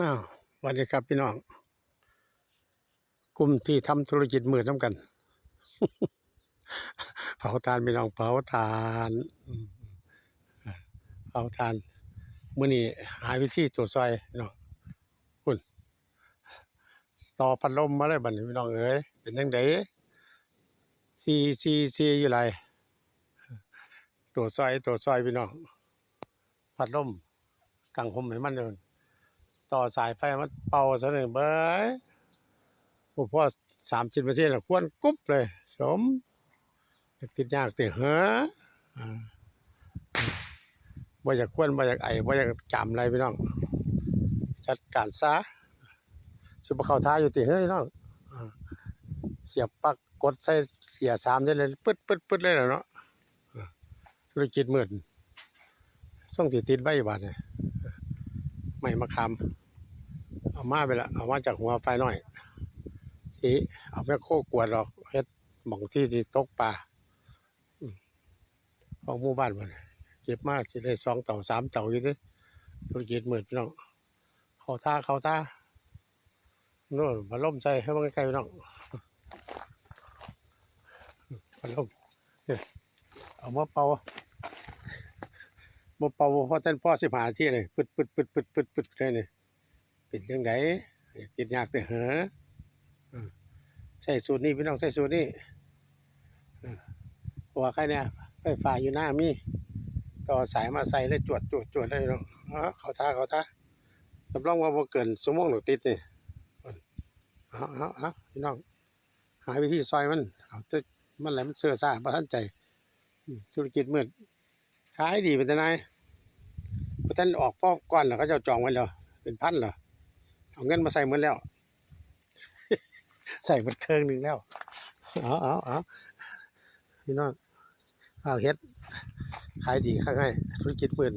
อ้าวสวัสดีครับพี่น้อง กลุ่มที่ทำธุรกิจมือน้ำกัน เผาทานพี่น้องเผาทานเผาทานมื้อนี้หาวิธีตัวซอยพี่น้องคุณต่อพัดลมมาเลยบัดนี้พี่น้องเอ้ยเป็นจังไดซีซีซีอยู่ไรตัวซอยตัวซอยพี่น้องพัดลมกังผมให้มันเดิน ต่อสายไฟมันเป่าซะหนึ่งเบ้ยโอ้พ่อสามสิบนาทีแล้วควรกุ๊บเลย สมติดยากติดเหออ่าบ่อยากควนบ่อยากไอบ่อยากจำอะไรพี่น้อง จัดการซะสุบเข้าท้ายอยู่ติเฮ้ยน้องเสียบปักกดใส่เกียร์สามได้เลยปึ๊ดปึ๊ดปึ๊ดเลยเนาะธุรกิจหมืดส่งติดติดไว้บาดเนี่ย ไม่มาคำเอามาไปละเอามาจากหัวไฟหน่อยที่เอาแม่โคกวดหรอกเฮ็ดหม่องที่ที่ตกปลาของหมู่บ้านมันเก็บมากสิได้สองเต่าสามเต่าอยู่เดิธุรกิจหมืดพี่น้องเขาท่าเขาท่าโน่นมาล่มใจให้มันใกล้ๆพี่น้องมาล่มเนี่ยเอามาเป่า บ่เป่าพอเต้นพ่อสิบหาที่เลยปึดปึดปึดปึดปึดปึดเลยนี่เป็นจังไดติดยากแต่เหออืมใส่สูตรนี้พี่น้องใส่สูตรนี้อืมเพราะว่าใครเนี่ยไฟฟ้าอยู่หน้ามี ต่อสายมาใส่เลยจวดจวดจวดเลยน้องเขาท่าเขาท่ารับรองว่าบ่เกินชั่วโมงหนูติดนี่เอาเอาเอาพี่น้องหาวิธีซอยมันเอาแต่มันแหละมันเสื่อซ่าบ่ทันใจธุรกิจมืด ขายดีเป็นทนายพท่านออกพ่อก่อนแล้วเขาจะจองไว้แล้วเป็นพันเหรอเอาเงินมาใส่หมดแล้ว ใส่หมดเครื่องหนึ่งแล้วเอาเอาเอาพี่น้องเอาเฮ็ดขายดีข้างให้ธุรกิจหมื่น